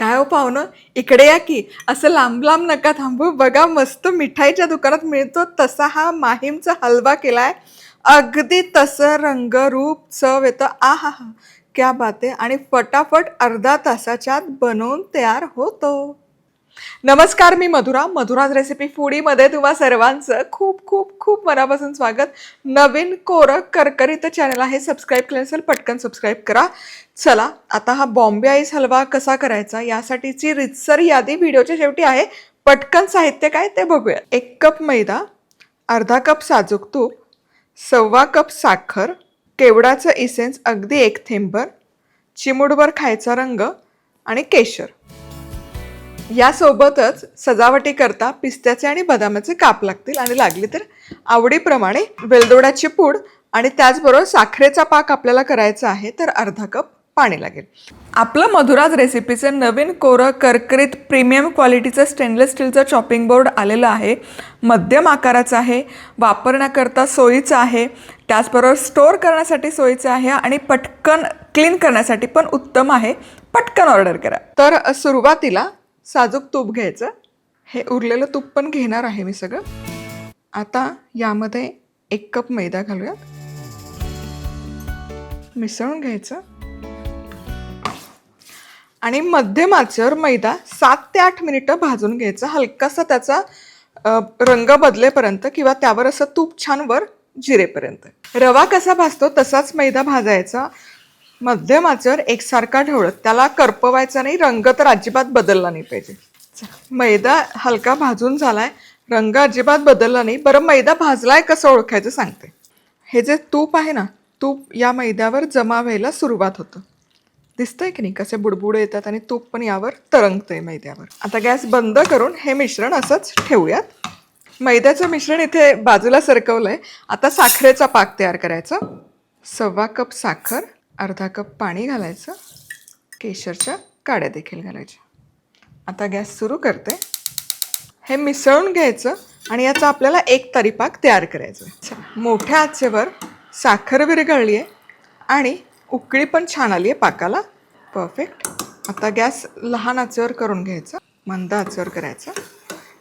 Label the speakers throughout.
Speaker 1: काय हो पाहुणं? इकडे या की. असं लांब लांब नका थांबू. बघा मस्त मिठाईच्या दुकानात मिळतो तसा हा माहीमचा हलवा केला आहे अगदी तसं रंग रूप चव येतं. आ हा हा क्या बात आहे. आणि फटाफट अर्धा तासाच्या आत बनवून तयार होतो. नमस्कार मी मधुरा. मधुराज रेसिपी फूडीमध्ये तुम्हा सर्वांचं खूप खूप खूप मनापासून स्वागत. नवीन कोरं करकरीत चॅनल आहे. सबस्क्राईब केलं असेल पटकन सबस्क्राईब करा. चला आता हा बॉम्बे आईस हलवा कसा करायचा यासाठीची रितसर यादी व्हिडिओच्या शेवटी आहे. पटकन साहित्य काय ते बघूया. एक कप मैदा अर्धा कप साजूक तूप सव्वा कप साखर केवडाचं इसेन्स अगदी एक थेंबर चिमुडभर खायचा रंग आणि केशर. यासोबतच सजावटीकरता पिस्त्याचे आणि बदामाचे काप लागतील आणि लागले तर आवडीप्रमाणे वेलदोड्याची पूड आणि त्याचबरोबर साखरेचा पाक आपल्याला करायचा आहे तर अर्धा कप पाणी लागेल. आपलं मधुराज रेसिपीचं नवीन कोरं करकरीत प्रीमियम क्वालिटीचं स्टेनलेस स्टीलचं चॉपिंग बोर्ड आलेलं आहे. मध्यम आकाराचं आहे वापरण्याकरता सोयीचं आहे त्याचबरोबर स्टोअर करण्यासाठी सोयीचं आहे आणि पटकन क्लीन करण्यासाठी पण उत्तम आहे. पटकन ऑर्डर करा. तर सुरुवातीला साजूक तूप घ्यायचं. हे उरलेलं तूप पण घेणार आहे मी सगळं. आता यामध्ये एक कप मैदा घालूयात. मिसळून घ्यायचं. आणि मध्यम आचेवर मैदा सात ते आठ मिनिटं भाजून घ्यायचा. हलकासा त्याचा रंग बदलेपर्यंत किंवा त्यावर असं तूप छान वर जिरेपर्यंत. रवा कसा भाजतो तसाच मैदा भाजायचा. मध्यमाचर एकसारखा ठेवलं त्याला करपवायचा नाही रंग तर अजिबात बदलला नाही पाहिजे. मैदा हलका भाजून झालाय. रंग अजिबात बदलला नाही. बरं मैदा भाजलाय कसं ओळखायचं सांगते. हे जे तूप आहे ना तूप या मैद्यावर जमा व्हायला सुरुवात होतं. दिसतंय की नाही कसे बुडबुडे येतात आणि तूप पण यावर तरंगतंय मैद्यावर. आता गॅस बंद करून हे मिश्रण असंच ठेवूयात. मैद्याचं मिश्रण इथे बाजूला सरकवलं आहे आता साखरेचा पाक तयार करायचा. सव्वा कप साखर. अर्धा कप पाणी घालायचं. केशरच्या काड्या देखील घालायच्या. आता गॅस सुरू करते. हे मिसळून घ्यायचं आणि याचा आपल्याला एक तरीपाक तयार करायचा. आहे. मोठ्या आचेवर साखर विरघळली आहे आणि उकळी पण छान आली आहे पाकाला. परफेक्ट आता गॅस लहान आचेवर करून घ्यायचा. मंद आचेवर करायचा.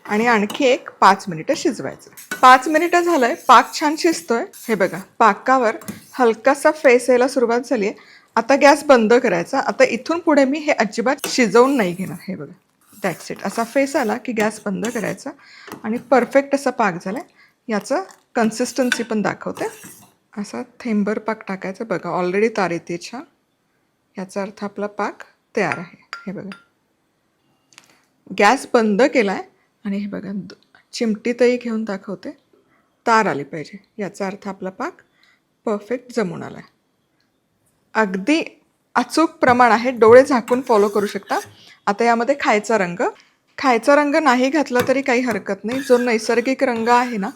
Speaker 1: आणि आणखी एक पाच मिनिटं शिजवायचं. पाच मिनिटं झालं आहे पाक छान शिजतोय. हे बघा पाकावर हलकासा फेस यायला सुरुवात झाली आहे. आता गॅस बंद करायचा. आता इथून पुढे मी हे अजिबात शिजवून नाही घेणार. हे बघा. दॅट्स इट असा फेस आला की गॅस बंद करायचा आणि परफेक्ट असा पाक झाला आहे याचं कन्सिस्टन्सी पण दाखवते. असा थेंबर पाक टाकायचा. बघा ऑलरेडी तार येते छान. याचा अर्थ आपला पाक तयार आहे. हे बघा. गॅस बंद केला आहे आणि हे बघा चिमटीतही घेऊन दाखवते. तार आली पाहिजे. याचा अर्थ आपला पाक परफेक्ट जमून आला आहे अगदी अचूक प्रमाण आहे डोळे झाकून फॉलो करू शकता. आता यामध्ये खायचा रंग. खायचा रंग नाही घातला तरी काही हरकत नाही. जो नैसर्गिक रंग आहे ना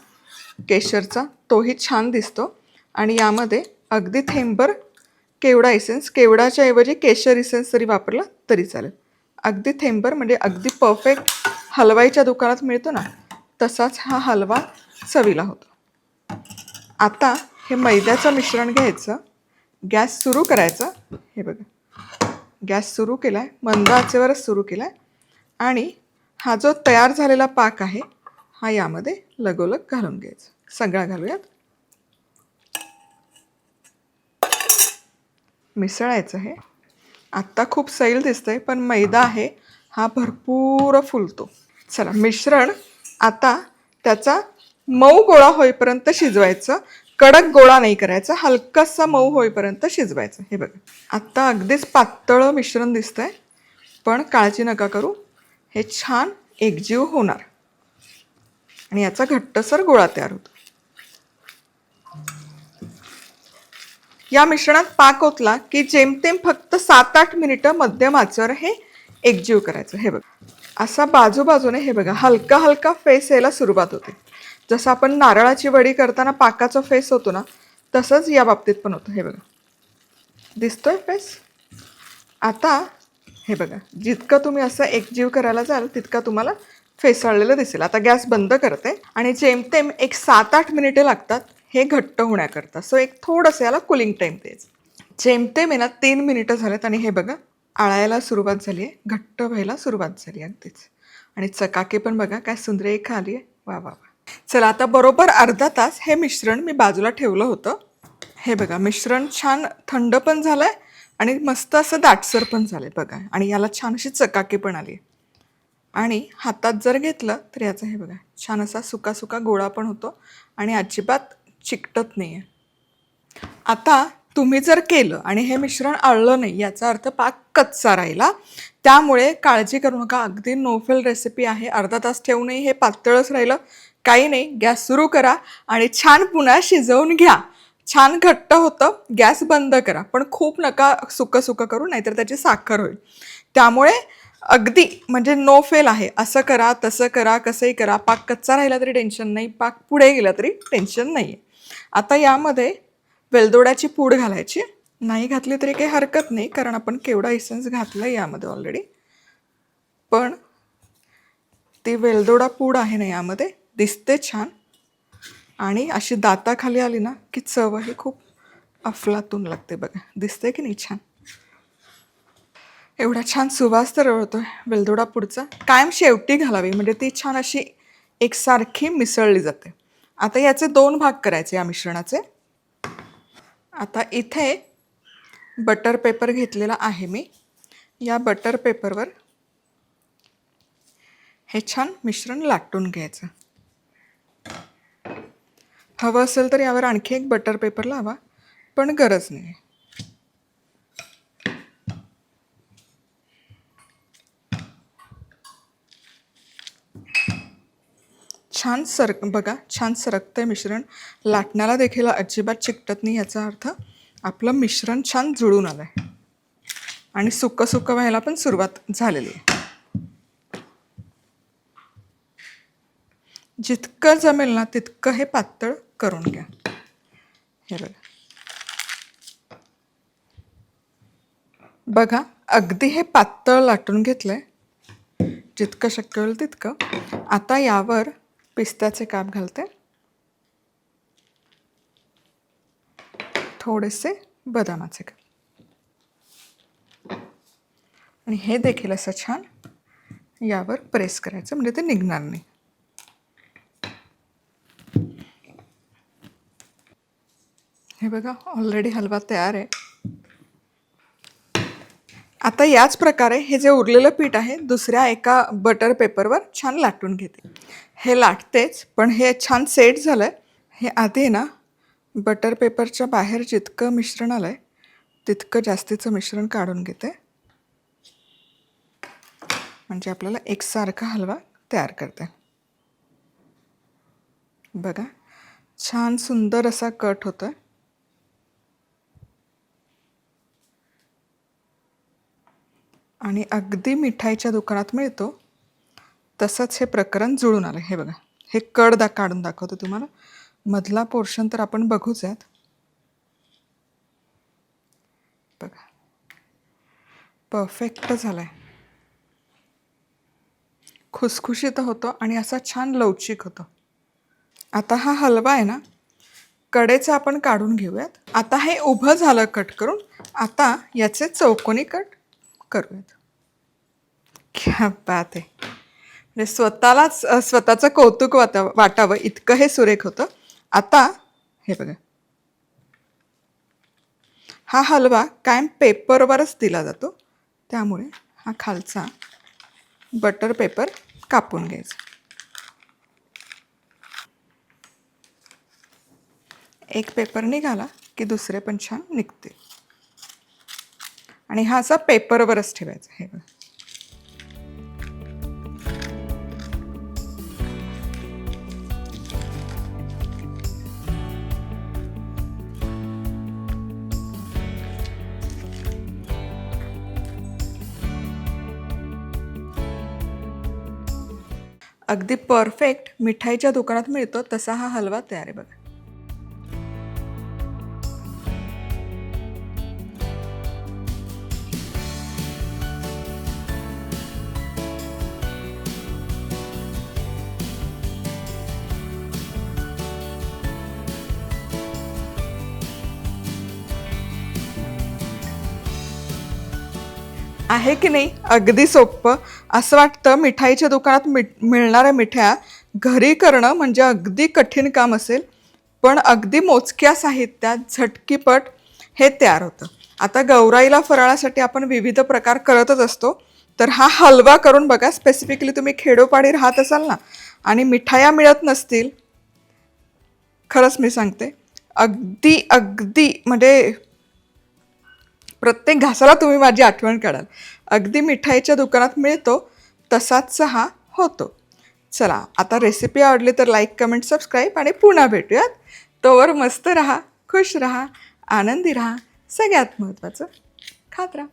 Speaker 1: केशरचा तोही छान दिसतो. आणि यामध्ये अगदी थेंबर केवडा इसेन्स केवडाच्या ऐवजी केशर इसेन्स जरी वापरला तरी चालेल. अगदी थेंबर म्हणजे अगदी परफेक्ट हलवाईच्या दुकानात मिळतो ना तसाच हा हलवा चवीला होतो. आता हे मैद्याचं मिश्रण घ्यायचं. गॅस सुरू करायचा. हे बघा. गॅस सुरू केला आहे मंद आचेवरच सुरू केला आहे आणि हा जो तयार झालेला पाक आहे हा यामध्ये लगोलग घालून घ्यायचा. सगळा घालूयात. मिसळायचं हे. आत्ता खूप सैल दिसतंय पण मैदा आहे हा भरपूर फुलतो. चला मिश्रण आता त्याचा मऊ गोळा होईपर्यंत शिजवायचं. कडक गोळा नाही करायचा हलकासा मऊ होईपर्यंत शिजवायचं. हे बघा. आत्ता अगदीच पातळ मिश्रण दिसतंय पण काळजी नका करू. हे छान एकजीव होणार. आणि याचा घट्टसर गोळा तयार होतो. या मिश्रणात पाक ओतला की जेमतेम फक्त सात आठ मिनिटं मध्यम आचर हे एकजीव करायचं. हे बघा. असा बाजूबाजूने हे बघा हलका हलका फेस यायला सुरुवात होते. जसं आपण नारळाची वडी करताना पाकाचा फेस होतो ना तसंच या बाबतीत पण होतं. हे बघा. दिसतोय फेस? आता हे बघा. जितकं तुम्ही असं एकजीव करायला जाल तितका तुम्हाला फेसाळलेलं दिसेल. आता गॅस बंद करते आणि जेमतेम एक सात आठ मिनिटे लागतात हे घट्ट होण्याकरता. सो एक थोडंसं याला कुलिंग टाईम द्यायचं जेमतेम आहे ना तीन मिनिटं झालेत आणि हे बघा आळायला सुरुवात झाली आहे घट्ट व्हायला सुरुवात झाली आहे अगदीच. आणि चकाकी पण बघा काय सुंदरे खाली आहे वा वा वा. चला आता बरोबर अर्धा तास हे मिश्रण मी बाजूला ठेवलं होतं. हे बघा मिश्रण छान थंड पण झालं आहे आणि मस्त असं दाटसर पण झालं आहे बघा. आणि याला छान अशी चकाकी पण आली. आणि हातात जर घेतलं तर याचं हे बघा छान असा सुका सुका गोळा पण होतो आणि अजिबात चिकटत नाही आहे आता तुम्ही जर केलं आणि हे मिश्रण आळलं नाही याचा अर्थ पाक कच्चा राहिला. त्यामुळे काळजी करू नका. अगदी नोफेल रेसिपी आहे. अर्धा तास ठेवूनही हे पातळच राहिलं. काही नाही गॅस सुरू करा आणि छान पुन्हा शिजवून घ्या. छान घट्ट होतं गॅस बंद करा. पण खूप नका सुकं सुकं करू नाहीतर त्याची साखर होईल. त्यामुळे अगदी म्हणजे नो फेल आहे. असं करा तसं करा कसंही करा. पाक कच्चा राहिला तरी टेन्शन नाही. पाक पुढे गेला तरी टेन्शन नाही आहे आता यामध्ये वेलदोड्याची पूड घालायची. नाही घातली तरी काही हरकत नाही कारण आपण केवढा इसेन्स घातला आहे यामध्ये ऑलरेडी पण ती वेलदोडा पूड आहे ना यामध्ये दिसते छान. आणि अशी दाताखाली आली ना की चव ही खूप अफलातून लागते बघा. दिसते की नाही छान? एवढा छान सुवास तर होतोय वेलदोडा पुढचा. कायम शेवटी घालावी म्हणजे ती छान अशी एकसारखी मिसळली जाते. आता याचे दोन भाग करायचे या मिश्रणाचे. आता इथे बटर पेपर घेतलेला आहे मी. या बटर पेपरवर हे छान मिश्रण लाटून घ्यायचं. हवं असेल तर यावर आणखी एक बटर पेपर लावा पण गरज नाही. छान सरक बघा छान सरकतंय मिश्रण. लाटण्याला देखील अजिबात चिकटत नाही याचा अर्थ आपलं मिश्रण छान जुळून आलं आहे आणि सुकं सुकं व्हायला पण सुरुवात झालेली आहे. जितकं जमेल ना तितकं हे पातळ करून घ्या. हे बघा. बघा अगदी हे पातळ लाटून घेतलं आहे जितकं शक्य होईल तितकं. आता यावर पिस्त्याचे काप घालते. थोडेसे बदामाचे काप. आणि हे देखील असं छान यावर प्रेस करायचं म्हणजे ते निघणार नाही. हे बघा ऑलरेडी हलवा तयार आहे. आता याच प्रकारे हे जे उरलेलं पीठ आहे दुसऱ्या एका बटर पेपरवर छान लाटून घेते. हे लाटतेच पण हे छान सेट झालं आहे हे आधी ना बटर पेपरच्या बाहेर जितकं मिश्रण आलं आहे तितकं जास्तीचं मिश्रण काढून घेते. म्हणजे आपल्याला एकसारखा हलवा तयार करते. बघा छान सुंदर असा कट होतो आहे आणि अगदी मिठाईच्या दुकानात मिळतो तसंच हे प्रकरण जुळून आलं. हे बघा हे कड दा काढून दाखवतो तुम्हाला. मधला पोर्शन तर आपण बघूच आहेत. बघा. परफेक्ट झाला आहे खुसखुशीत होतो आणि असा छान लवचिक होतो. आता हा हलवा आहे ना कडेचा आपण काढून घेऊयात. आता हे उभं झालं कट करून आता याचे चौकोनी कट करूयात. क्या बात आहे म्हणजे स्वतःलाच स्वतःचं कौतुक वाटा वाटावं. इतकं हे सुरेख होतं. आता हे बघा. हा हलवा कायम पेपरवरच दिला जातो. त्यामुळे हा खालचा बटर पेपर कापून घ्यायचा. एक पेपर निघाला की दुसरे पण छान निघते. आणि हा असा पेपरवरच ठेवायचा. हे बघा. अगदी परफेक्ट मिठाईच्या दुकानात मिळतो तसा हा हलवा तयार आहे बघा. आहे की नाही अगदी सोपं. असं वाटतं मिठाईच्या दुकानात मि मिळणाऱ्या मिठ्या घरी करणं म्हणजे अगदी कठीण काम असेल. पण अगदी मोजक्या साहित्यात झटकीपट हे तयार होतं. आता गौराईला फराळासाठी आपण विविध प्रकार करतच असतो. तर हा हलवा करून बघा. स्पेसिफिकली तुम्ही खेडोपाडी राहत असाल ना आणि मिठाया मिळत नसतील. खरंच मी सांगते. अगदी अगदी म्हणजे प्रत्येक घासाला तुम्ही माझी आठवण काढाल. अगदी मिठाईच्या दुकानात मिळतो तसाच हा होतो. चला आता रेसिपी आवडली तर लाईक कमेंट सबस्क्राईब आणि पुन्हा भेटूयात. तोवर मस्त राहा खुश राहा आनंदी राहा. सगळ्यात महत्त्वाचं खात राहा.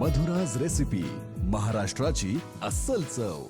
Speaker 2: मधुराज रेसिपी महाराष्ट्राची अस्सल चव.